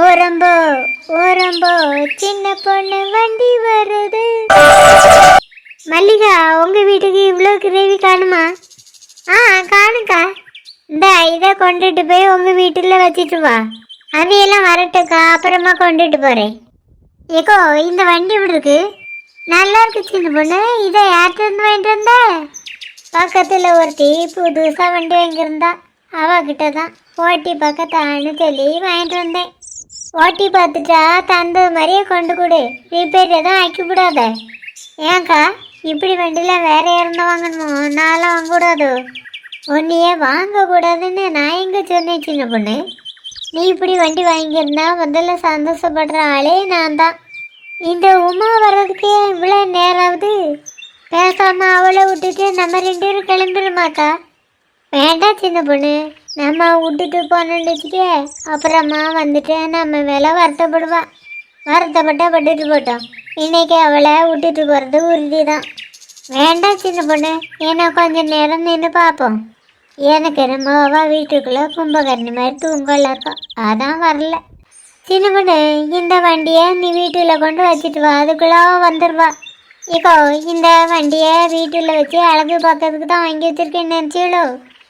ஓரம்போ ஓரம்போ சின்ன பொண்ணு வண்டி வருது. மல்லிகா உங்க வீட்டுக்கு இவ்வளோ கிரேவி காணுமா? ஆ காணுக்கா. இந்த இதை கொண்டுட்டு போய் உங்க வீட்டில் வச்சுட்டு வா. அவையெல்லாம் வரட்டுக்கா அப்புறமா கொண்டுட்டு போறேன். ஏக்கோ இந்த வண்டி எப்படி இருக்கு? நல்லா இருக்கு சின்ன பொண்ணு. இதை யார்கிட்ட இருந்து வாங்கிட்டு வந்த? பக்கத்தில் ஒருத்தி புதுசாக வண்டி வாங்கியிருந்தா. அவகிட்ட தான். ஓட்டி பக்கத்தான்னு சொல்லி வாங்கிட்டு வந்தேன். ஓட்டி பார்த்துட்டா தந்தது மாதிரியே கொண்டு கொடு. ரிப்பேர் எதுவும் ஆக்கி விடாத ஏன்க்கா இப்படி வண்டியில் வேற யாருந்தா வாங்கணுமோ? நான்லாம் வாங்கக்கூடாது. உன்னையே வாங்கக்கூடாதுன்னு நான் எங்கே சொன்னேன் சின்ன பொண்ணு? நீ இப்படி வண்டி வாங்கியிருந்தா முதல்ல சந்தோஷப்படுற ஆளே நான் தான் இந்த உமா வர்றதுக்கே இவ்வளோ நேரம் ஆகுது அவளை விட்டுட்டு நம்ம ரெண்டு பேரும் கிளம்பிடுமாக்கா? வேண்டாம் சின்ன பொண்ணு. நம்ம விட்டுட்டு போனோம்னு அப்புறமா வந்துட்டு நம்ம மேலே வருத்தப்படுவான் வருத்தப்பட்டா பட்டுட்டு போட்டோம். இன்னைக்கு அவளை விட்டுட்டு போகிறது உறுதி தான் வேண்டாம் சின்ன பொண்ணு ஏன்னா கொஞ்சம் நேரம் நின்று பார்ப்போம். எனக்கு நம்ம அவள் வீட்டுக்குள்ளே கும்பகரணி மாதிரி தூங்கல இருக்கும் அதான் வரல. சின்ன பொண்ணு இந்த வண்டியை நீ வீட்டில் கொண்டு வச்சுட்டு வா. அதுக்குள்ளே வந்துடுவா இப்போ இந்த வண்டியை வீட்டில் வச்சு அழகு பார்க்கறதுக்கு தான் வாங்கி வச்சிருக்கேன்னு நினச்சிகளோ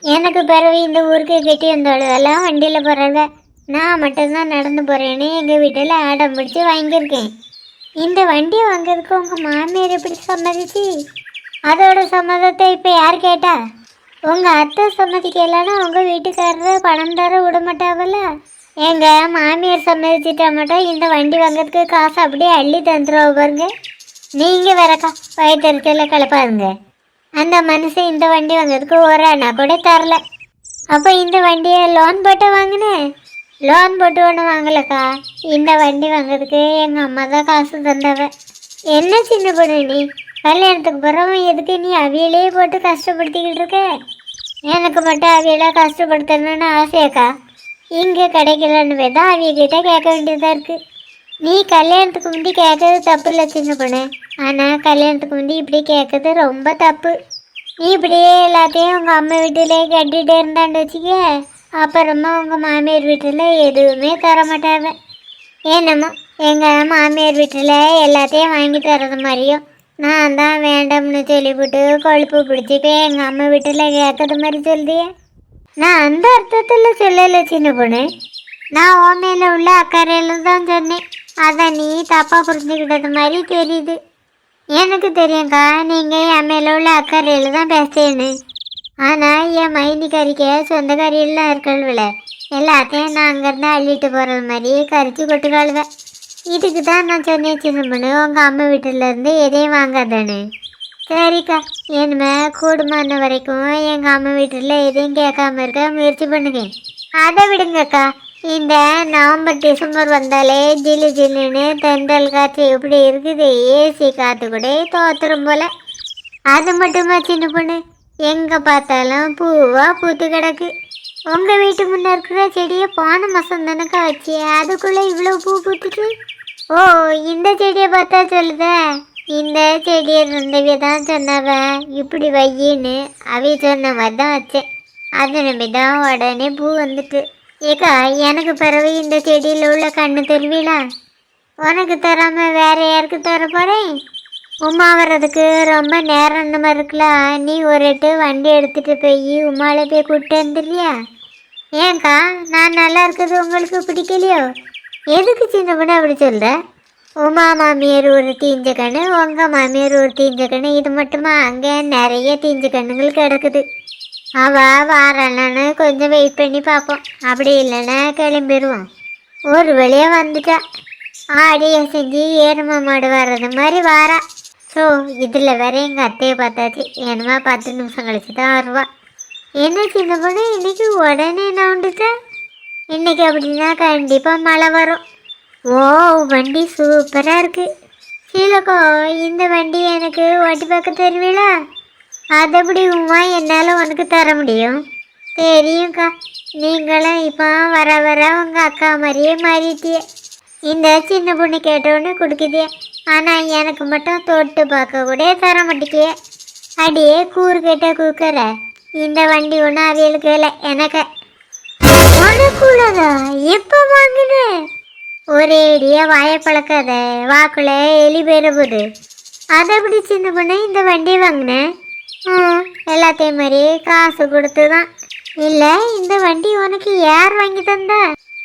எனக்கு பிறகு இந்த ஊருக்கு கட்டி வந்தவளெல்லாம் வண்டியில் போகிறாங்க நான் மட்டும்தான் நடந்து போகிறேன்னு எங்கள் வீட்டில் ஆடம் பிடிச்சி வாங்கியிருக்கேன். இந்த வண்டியை வாங்குறதுக்கு உங்கள் மாமியார் எப்படி சம்மதிச்சு? அதோட சம்மதத்தை இப்போ யார் கேட்டா? உங்கள் அத்தை சம்மதிக்கலைன்னா உங்கள் வீட்டுக்காரரை பணம் தர விட மாட்டாவல்ல? எங்கள் மாமியார் சம்மதிச்சிட்டா மட்டும் இந்த வண்டி வாங்குறதுக்கு காசு அப்படியே அள்ளி தந்துடுவோம் பாருங்க. நீங்கள் வேறக்கா வயிற்றுல கலப்பாருங்க அந்த மனுஷன் இந்த வண்டி வாங்குறதுக்கு ஒரு அண்ணா கூட தரல. அப்போ இந்த வண்டியை லோன் போட்டு வாங்கினேன் லோன் போட்டு ஒன்றும் வாங்கலக்கா. இந்த வண்டி வாங்குறதுக்கு எங்கள் அம்மா தான் காசு தந்தவ. என்ன சின்ன பொண்ணு நீ? கல்யாணத்துக்கு பிறகு எதுக்கு நீ அவியலே போட்டு கஷ்டப்படுத்திக்கிட்டு இருக்க? எனக்கு மட்டும் அவியலை கஷ்டப்படுத்தணும்னு ஆசையாக்கா. இங்கே கிடைக்கலன்னு தான் அவிய கிட்டே கேட்க வேண்டியதாக இருக்குது நீ கல்யாணத்துக்கு முந்தி கேட்டது தப்பு இல்லை சின்ன பொண்ணு. ஆனால் கல்யாணத்துக்கு முந்தி இப்படி கேட்கறது ரொம்ப தப்பு. நீ இப்படியே எல்லாத்தையும் உங்கள் அம்மா வீட்டிலே கட்டிகிட்டே இருந்தான்னு வச்சுக்க அப்புறமா உங்கள் மாமியார் வீட்டில் எதுவுமே தர மாட்டாங்க என்னமோ எங்கள் மாமியார் வீட்டில் எல்லாத்தையும் வாங்கி தரது மாதிரியும் நான் தான் வேண்டாம்னு சொல்லிவிட்டு கொழுப்பு பிடிச்சிட்டு எங்கள் அம்மா வீட்டில் கேட்கறது மாதிரி சொல்றியே. நான் அந்த அர்த்தத்தில் சொல்லலை சின்ன பொண்ணு. நான் ஓமையில் உள்ள அக்கறையில் தான் சொன்னேன். அதை நீ தப்பாக புரிஞ்சுக்கிட்டது மாதிரி தெரியுது. எனக்கு தெரியும்க்கா நீங்கள் என் மேலே உள்ள அக்கறையில் தான் பேசுறேன்னு ஆனால் என் மைனிக்காரிக்க சொந்தக்காரியெல்லாம் இருக்கல்வில எல்லாத்தையும் நான் அங்கேருந்து அள்ளிட்டு போகிறது மாதிரி கரிச்சு கொட்டு கழுவேன் இதுக்கு தான் நான் சொன்னேன் சின்ன உங்கள் அம்மா வீட்டிலேருந்து எதையும் வாங்காதானு சரிக்கா இனிமே கூடுமான வரைக்கும் எங்கள் அம்மா வீட்டில் எதையும் கேட்காம இருக்க முயற்சி பண்ணுங்க. அதை விடுங்கக்கா. இந்த நவம்பர் டிசம்பர் வந்தாலே ஜிலு ஜில்லுன்னு தென்றல் காற்று எப்படி இருக்குது ஏசி காற்று கூட தோத்துரும் போல. அது மட்டுமா சின்ன பொண்ணு? எங்கே பார்த்தாலும் பூவாக பூத்து கிடக்கு. உங்கள் வீட்டு முன்னே இருக்கிற செடியை போன மாதம் தானே காய்ச்சி அதுக்குள்ளே இவ்வளோ பூ பூத்துட்டு ஓ இந்த செடியை பார்த்தா சொல்லுத. இந்த செடியை இருந்தவிய தான் சொன்னவன் இப்படி வையின்னு அவைய சொன்ன மாதிரி தான் வச்சேன். அதை நம்பி தான் உடனே பூ வந்துட்டு. ஏக்கா எனக்கு பிறவு இந்த செடியில் உள்ள கண்ணு தருவீளா உனக்கு தராம வேற யாருக்கு தர போறேன்? உமா வர்றதுக்கு ரொம்ப நேரம் இந்த மாதிரி இருக்கலாம் நீ ஒரு எட்டு வண்டி எடுத்துட்டு போய் உமால போய் கூப்பிட்டு வந்துடுறியா? ஏங்க்கா நான் நல்லா இருக்கிறது உங்களுக்கு பிடிக்கலையோ? எதுக்கு சின்ன பண்ண அப்படி சொல்ற? உமா மாமியார் ஒரு தீஞ்ச கண்ணு உங்கள் மாமியார் ஒரு தீஞ்ச கண்ணு இது மட்டுமா? அங்கே நிறைய தீஞ்ச கண்ணுகள் கிடக்குது. அவள் வாரலன்னு கொஞ்சம் வெயிட் பண்ணி பார்ப்போம். அப்படி இல்லைன்னா கிளம்பிடுவோம். ஒரு வழியாக வந்துட்டா. ஆடியை செஞ்சு ஏறும மாடு வர்றது மாதிரி வாரா. ஸோ இதில் வேற எங்கள் அத்தையை பார்த்தாச்சு. என்னமா பத்து நிமிஷம் கழிச்சு தான் வருவா. என்ன சின்ன பொண்ணு இன்றைக்கி உடனே என்ன உண்டுச்சா இன்றைக்கி அப்படின்னா கண்டிப்பாக மழை வரும். ஓ வண்டி சூப்பராக இருக்குது சீலக்கோ இந்த வண்டி எனக்கு ஓட்டி பார்க்க தெரியல அது உமா என்னால் உனக்கு தர முடியும். தெரியும்க்கா. நீங்களும் இப்போ வர வர உங்கள் அக்கா மாதிரியே மாறிட்டிய. இந்த சின்ன பொண்ணு கேட்டோன்னு கொடுக்குதே ஆனால் எனக்கு மட்டும் தொட்டு பார்க்க கூட தர மாட்டேங்கிய. அடியே கூறு கேட்ட கூக்கற. இந்த வண்டி ஒன்றும் அவியலுக்கு இல்லை எனக்கு. உனக்குள்ளதா? எப்போ வாங்கின? ஒரேடியா வாயை பழக்காத. வாக்குள்ள எலி பேர அதை அப்படி சின்ன பொண்ணு இந்த வண்டி வாங்கினேன் எல்லாத்தையும் மாதிரி காசு கொடுத்து தான் இல்லை இந்த வண்டி உனக்கு யார் வாங்கி தந்தா?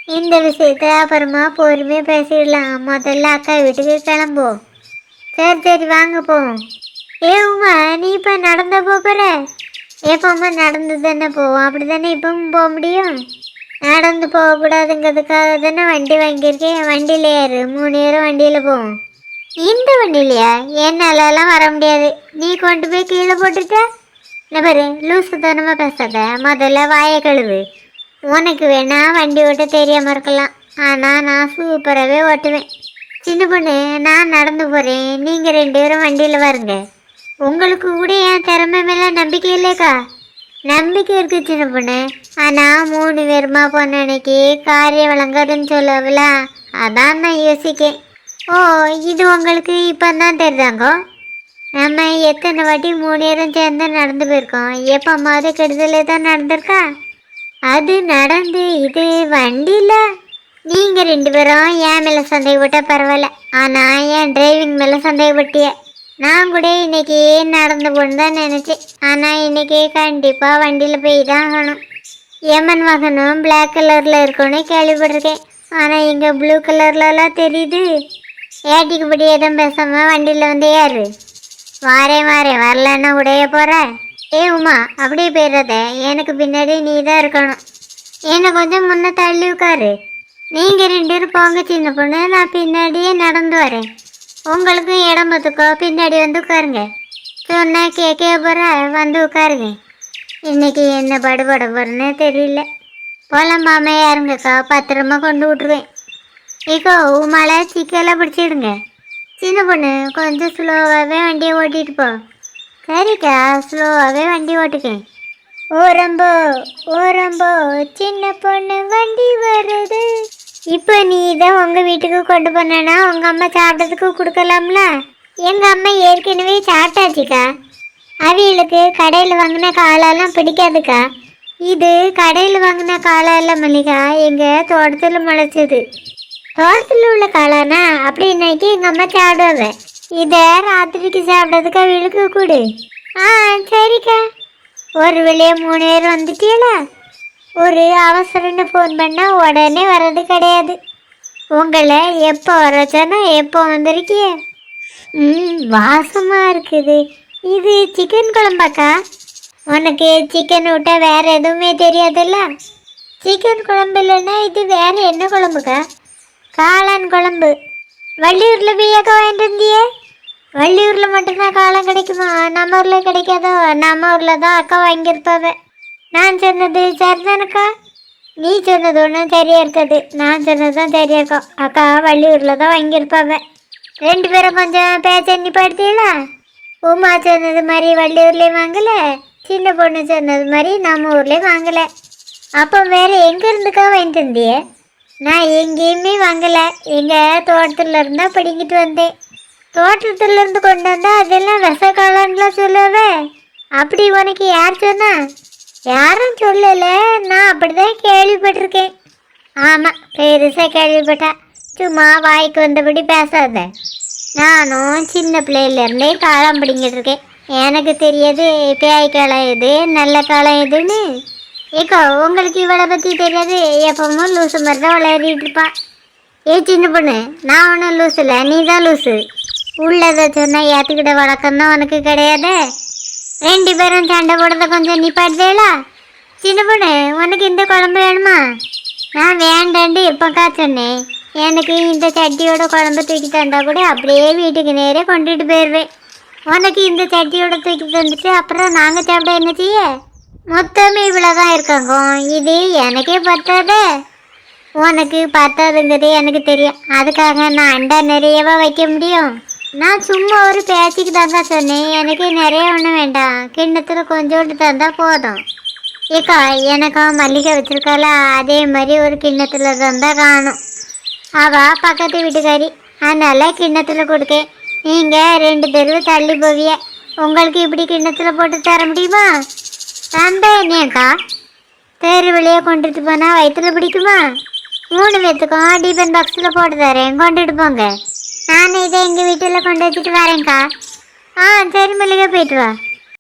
இந்த விஷயத்த அப்புறமா பொறுமையாக பேசிடலாம். முதல்ல அக்கா வீட்டுக்கு கிளம்புவோம் சரி சரி வாங்க போவோம் ஏ உமா நீ இப்போ நடந்த போகிற எப்போம்மா நடந்து தானே போவோம் அப்படி தானே இப்பவும் போக முடியும்? நடந்து போகக்கூடாதுங்கிறதுக்காக தானே வண்டி வாங்கியிருக்கேன். வண்டியில் ஏறு. மூணு நேரம் வண்டியில் போவோம் இந்த வண்டியிலையா? என்னாலலாம் வர முடியாது? நீ கொண்டு போய் கீழே போட்டுட்ட? என்ன பாரு லூசுத்தனமாக பேசாத. முதல்ல வாயை கழுவு. உனக்கு வேணா வண்டி ஓட்ட தெரியாமல் இருக்கலாம். ஆனால் நான் சூப்பராகவே ஓட்டுவேன். சின்ன பொண்ணு நான் நடந்து போகிறேன் நீங்கள் ரெண்டு பேரும் வண்டியில் வருங்க. உங்களுக்கு கூட என் திறமை மேலே நம்பிக்கை இல்லைக்கா. நம்பிக்கை இருக்கு சின்ன பொண்ணு. ஆனால் மூணு பேருமா போன அன்னைக்கு காரியம் விளங்காதுன்னு சொல்லவில்ல. அதான் நான் யோசிக்கேன். ஓ இது உங்களுக்கு இப்போ தான் தெரியுதாங்கோ? நம்ம எத்தனை வாட்டி மூணு நேரம் சேர்ந்து நடந்து போயிருக்கோம். எப்போ அம்மாவது கெடுதலே தான் நடந்திருக்கா? அது நடந்து இது வண்டியில்? நீங்கள் ரெண்டு பேரும் என் மேலே சந்தேகப்பட்டால் பரவாயில்ல. ஆனால் என் டிரைவிங் மேலே சந்தேகப்பட்டிய. நான் கூட இன்னைக்கு நடந்து போன்னு தான் நினச்சேன். ஆனால் இன்றைக்கி கண்டிப்பாக வண்டியில் போய் தான் ஆகணும். எமன் வாகனம் பிளாக் கலரில் இருக்கும்னு கேள்விப்பட்டிருக்கேன். ஆனால் இங்கே ப்ளூ கலர்லலாம் தெரியுது. ஏட்டிக்கு படி எதுவும் பேசாமல் வண்டியில் வந்து ஏறு. வாரேன் வாரேன் வரலன்னா உடைய போற. ஏ உமா அப்படியே போயிடுறத எனக்கு பின்னாடி நீ தான் இருக்கணும். என்னை கொஞ்சம் முன்ன தள்ளி உட்காரு. நீங்கள் ரெண்டு பேரும் போங்க சின்ன பொண்ணு. நான் பின்னாடியே நடந்து வரேன். உங்களுக்கும் இடம் பார்த்துக்கோ பின்னாடி வந்து உட்காருங்க. சொன்னா கேட்க போகிற வந்து உட்காருங்க. இன்னைக்கு என்ன படுபட போகிறேன்னு தெரியல. போலாம் மாமையாருங்கக்கா பத்திரமா கொண்டு விட்ருவேன் இக்கோ மழை சிக்கெல்லாம் பிடிச்சிடுங்க. சின்ன பொண்ணு கொஞ்சம் ஸ்லோவாகவே வண்டியை ஓட்டிட்டு போ. சரிக்கா ஸ்லோவாகவே வண்டி ஓட்டுக்கேன் ஓரம்போ ஓரம்போ சின்ன பொண்ணு வண்டி வருது. இப்போ நீ இதை உங்கள் வீட்டுக்கு கொண்டு போனேன்னா உங்கள் அம்மா சாப்பிட்டதுக்கு கொடுக்கலாம்ல? எங்கள் அம்மா ஏற்கனவே சாப்பிட்டாச்சுக்கா. அவிகளுக்கு கடையில் வாங்கின காலெல்லாம் பிடிக்காதுக்கா. இது கடையில் வாங்கின காலம் இல்லை மல்லிகா எங்கள் தோட்டத்தில் முளைச்சது. தோட்டத்தில் உள்ள காளானா? அப்படின்னாக்கி எங்கள் அம்மா சாப்பிடுவாங்க. இதை ராத்திரிக்கு சாப்பிட்றதுக்கு அவளுக்கு கொடு. ஆ சரிக்கா. ஒரு வெளியே மூணு பேர் வந்துட்டீங்களா ஒரு அவசரம்னு ஃபோன் பண்ணால் உடனே வர்றது கிடையாது. உங்களை எப்போ வர எப்போ வந்திருக்கிய? ம் வாசமாக இருக்குது. இது சிக்கன் குழம்பாக்கா? உனக்கு சிக்கன் விட்டால் வேறு எதுவுமே தெரியாதுல்ல? சிக்கன் குழம்பு இல்லைன்னா இது வேறு என்ன குழம்புக்கா? காளான் குழம்பு. வள்ளியூரில் பிய்யாக்கா வாங்கிட்டு வந்தியே வள்ளியூரில் மட்டும்தான் காளான் கிடைக்குமா? நம்ம ஊரில் கிடைக்காதோ? நம்ம ஊரில் தான் அக்கா வாங்கியிருப்பாவேன் நான் சொன்னது சரிதானக்கா? நீ சொன்னது ஒன்றும் சரியாக இருக்காது. நான் சொன்னது தான் சரியா இருக்கும் அக்கா வள்ளியூரில் தான் வாங்கியிருப்பாவேன் ரெண்டு பேரும் கொஞ்சம் பேச்ச நிப்பாடுத்தீங்களா உமா சொன்னது மாதிரி வள்ளியூர்லேயும் வாங்கலை. சின்ன பொண்ணு சொன்னது மாதிரி நம்ம ஊர்லேயும் வாங்கலை. அப்போ வேறு எங்கேருந்துக்கா வாங்கிட்டு இருந்தியே நான் எங்கேயுமே வாங்கலை. எங்கள் தோட்டத்தில் இருந்தால் பிடிங்கிட்டு வந்தேன். தோட்டத்துலேருந்து கொண்டு வந்தால் அதெல்லாம் விசக்காலன்லாம் சொல்லவே. அப்படி உனக்கு யார் சொன்னா? யாரும் சொல்லலை. நான் அப்படிதான் கேள்விப்பட்டிருக்கேன். ஆமாம் பெருசாக கேள்விப்பட்டா. சும்மா வாய்க்கு வந்தபடி பேசாத. நானும் சின்ன பிள்ளையிலேருந்தே காலம் பிடிங்கிட்டு இருக்கேன். எனக்கு தெரியாது பேய் காலம் எது நல்ல காலம் எதுன்னு. ஏக்கா உங்களுக்கு இவளை பற்றி தெரியாது. எப்பவும் லூசு மாதிரி தான் விளையாடிட்டு இருப்பான் ஏ சின்ன பொண்ணு நான் ஒன்றும் லூசு இல்லை நீ தான் லூசு. உள்ளதை சொன்னால் ஏற்றுக்கிட்ட வழக்கம் தான் உனக்கு கிடையாது. ரெண்டு பேரும் சண்டை போடுறத கொஞ்சம் நிப்பாட்டுதேலா சின்ன பொண்ணு உனக்கு இந்த குழம்பு வேணுமா? நான் வேண்டாண்டு எப்போக்கா சொன்னேன். எனக்கு இந்த சட்டியோட குழம்பு தூக்கி தந்தா கூட அப்படியே வீட்டுக்கு நேரே கொண்டுட்டு போயிடுவேன். உனக்கு இந்த சட்டியோட தூக்கி தந்துட்டு அப்புறம் நாங்கள் சாப்பிட என்ன செய்ய? மொத்தமே இவ்வளோதான் இருக்காங்க. இது எனக்கே பத்தாது. உனக்கு பத்தாதுங்கிறது எனக்கு தெரியும். அதுக்காக நான் அண்டா நிறையவா வைக்க முடியும்? நான் சும்மா ஒரு பேச்சுக்கு தாங்க சொன்னேன். எனக்கு நிறைய ஒன்றும் வேண்டாம். கிண்ணத்தில் கொஞ்சோண்டு தந்தால் போதும். ஏக்கா எனக்கும் மல்லிகை வச்சுருக்கால அதே மாதிரி ஒரு கிண்ணத்தில் தந்தால் காணும். அவள் பக்கத்து வீட்டுக்காரி. அதனால் கிண்ணத்தில் கொடுக்கேன். நீங்கள் ரெண்டு பேரும் தள்ளி போவிய. உங்களுக்கு இப்படி கிண்ணத்தில் போட்டு தர முடியுமா? தந்தா என்னையாக்கா தெரு வழியாக கொண்டுட்டு போனால் வயிற்றுல பிடிக்குமா? மூணு பேத்துக்கும் டிபன் பாக்ஸில் போட்டு தரேன். கொண்டுட்டு போங்க. நான் இதை எங்கள் வீட்டில் கொண்டு வச்சுட்டு வரேன்க்கா. ஆ சரி மல்லிகா போயிட்டு வா.